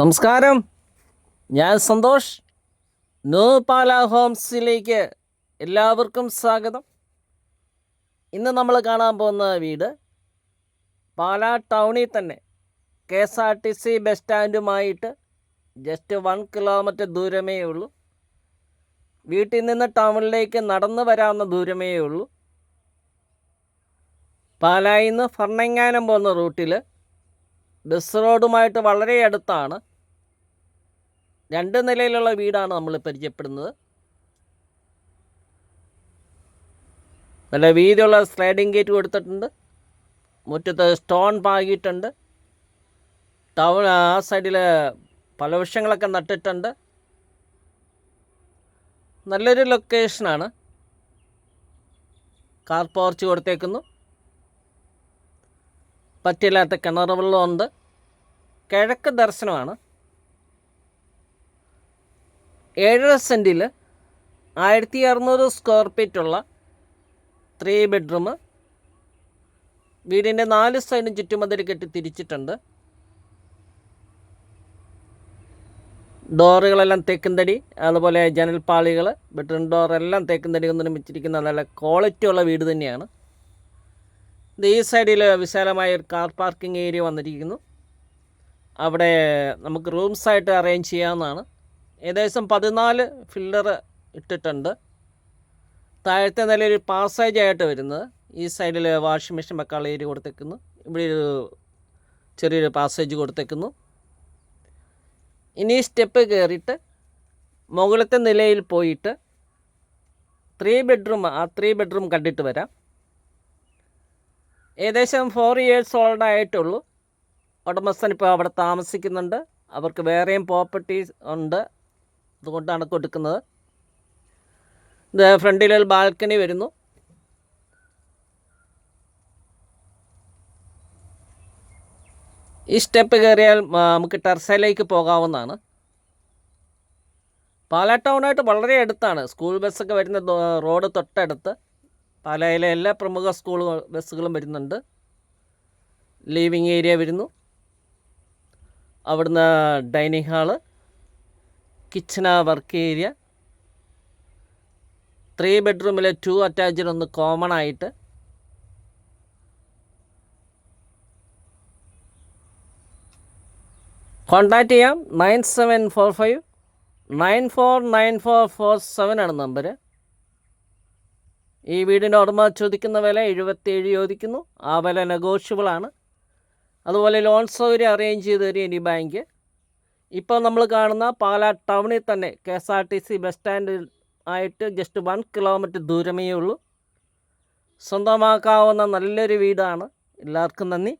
നമസ്കാരം. ഞാൻ സന്തോഷ്. ന്യൂ പാല ഹോംസിലേക്ക് എല്ലാവർക്കും സ്വാഗതം. ഇന്ന് നമ്മൾ കാണാൻ പോകുന്ന വീട് പാല ടൗണിൽ തന്നെ. K S R T C bus സ്റ്റാൻഡുമായിട്ട് just one kilometre ദൂരമേ ഉള്ളൂ. വീട്ടിൽ നിന്ന് ടൗണിലേക്ക് നടന്നു വരാവുന്ന ദൂരമേ ഉള്ളൂ. പാലായിൽ നിന്ന് പോകുന്ന റൂട്ടിൽ ബസ് റോഡുമായിട്ട് വളരെ അടുത്താണ്. രണ്ട് നിലയിലുള്ള വീടാണ് നമ്മൾ പരിചയപ്പെടുന്നത്. നല്ല വീതിയുള്ള സ്ലൈഡിംഗ് ഗേറ്റ് കൊടുത്തിട്ടുണ്ട്. മുറ്റത്ത് സ്റ്റോൺ പാകിയിട്ടുണ്ട്. ടൗൺ ആ സൈഡിൽ പല വൃക്ഷങ്ങളൊക്കെ നട്ടിട്ടുണ്ട്. നല്ലൊരു ലൊക്കേഷനാണ് കാർ പോർച്ച് കൊടുത്തേക്കുന്നു. പറ്റില്ലാത്ത കിണർ വെള്ളമുണ്ട് കിഴക്ക് ദർശനമാണ്. ഏഴര സെന്റിൽ ആയിരത്തി അറുന്നൂറ് സ്ക്വയർ ഫീറ്റുള്ള ത്രീ ബെഡ്റൂം വീടിന്റെ നാല് സൈഡും ചുറ്റുമതിൽ കെട്ടി തിരിച്ചിട്ടുണ്ട്. ഡോറുകളെല്ലാം തേക്കുംതടി അതുപോലെ ജനൽപ്പാളികൾ ബെഡ്റൂം ഡോറെല്ലാം തേക്കുംതടി കൊണ്ട് നിർമ്മിച്ചിരിക്കുന്ന നല്ല ക്വാളിറ്റി ഉള്ള വീട് തന്നെയാണ്. ഈ സൈഡിൽ വിശാലമായ ഒരു കാർ പാർക്കിംഗ് ഏരിയ വന്നിരിക്കുന്നു. അവിടെ നമുക്ക് റൂംസായിട്ട് അറേഞ്ച് ചെയ്യാവുന്നതാണ്. ഏകദേശം പതിനാല് ഫില്ലർ ഇട്ടിട്ടുണ്ട്. താഴത്തെ നിലയിൽ പാസേജ് ആയിട്ട് വരുന്നത്. ഈ സൈഡിൽ വാഷിംഗ് മെഷീൻ വെക്കാനുള്ള ഏരിയ കൊടുത്തേക്കുന്നു. ഇവിടെ ഒരു ചെറിയൊരു പാസേജ് കൊടുത്തേക്കുന്നു. ഇനി സ്റ്റെപ്പ് കയറിയിട്ട് മുകളിലത്തെ നിലയിൽ പോയിട്ട് ത്രീ ബെഡ്റൂം ആ ത്രീ ബെഡ്റൂം കണ്ടിട്ട് വരാം. ഏകദേശം ഫോർ ഇയേഴ്സ് ഓൾഡ് ആയിട്ടുള്ളൂ. ഉടമസ്ഥൻ ഇപ്പോൾ അവിടെ താമസിക്കുന്നുണ്ട്. അവർക്ക് വേറെയും പ്രോപ്പർട്ടീസ് ഉണ്ട്. അതുകൊണ്ടാണ് കൊടുക്കുന്നത്. ഇത് ഫ്രണ്ടിലൊരു ബാൽക്കണി വരുന്നു. ഈ സ്റ്റെപ്പ് കയറിയാൽ നമുക്ക് ടെർസയിലേക്ക് പോകാവുന്നതാണ്. പാലാ ടൗണായിട്ട് വളരെ അടുത്താണ്. സ്കൂൾ ബസ്സൊക്കെ വരുന്ന റോഡ് തൊട്ടടുത്ത്. പാലയിലെ എല്ലാ പ്രമുഖ സ്കൂൾ ബസ്സുകളും വരുന്നുണ്ട്. ലീവിങ് ഏരിയ വരുന്നു. അവിടുന്ന് dining hall. Kitchen work area three ബെഡ്റൂമിൽ ടു അറ്റാച്ച്ഡ് ഒന്ന് കോമൺ ആയിട്ട്. കോണ്ടാക്ട് ചെയ്യാം. Nine seven four five nine four nine four four seven ആണ് നമ്പർ ഈ വീടിന്റെ ഉടമ ചോദിക്കുന്ന വില എഴുപത്തേഴ് ചോദിക്കുന്നു. ആ വില നെഗോഷ്യബിൾ ആണ്. അതുപോലെ ലോൺ സൗകര്യം അറേഞ്ച് ചെയ്ത് തരും ഇനി ബാങ്ക് ഇപ്പോൾ നമ്മൾ കാണുന്ന പാലാ ടൗണിൽ തന്നെ K S R T C bus സ്റ്റാൻഡിൽ ആയിട്ട് ജസ്റ്റ് വൺ കിലോമീറ്റർ ദൂരമേ ഉള്ളൂ സ്വന്തമാക്കാവുന്ന നല്ലൊരു വീടാണ്. എല്ലാവർക്കും നന്ദി.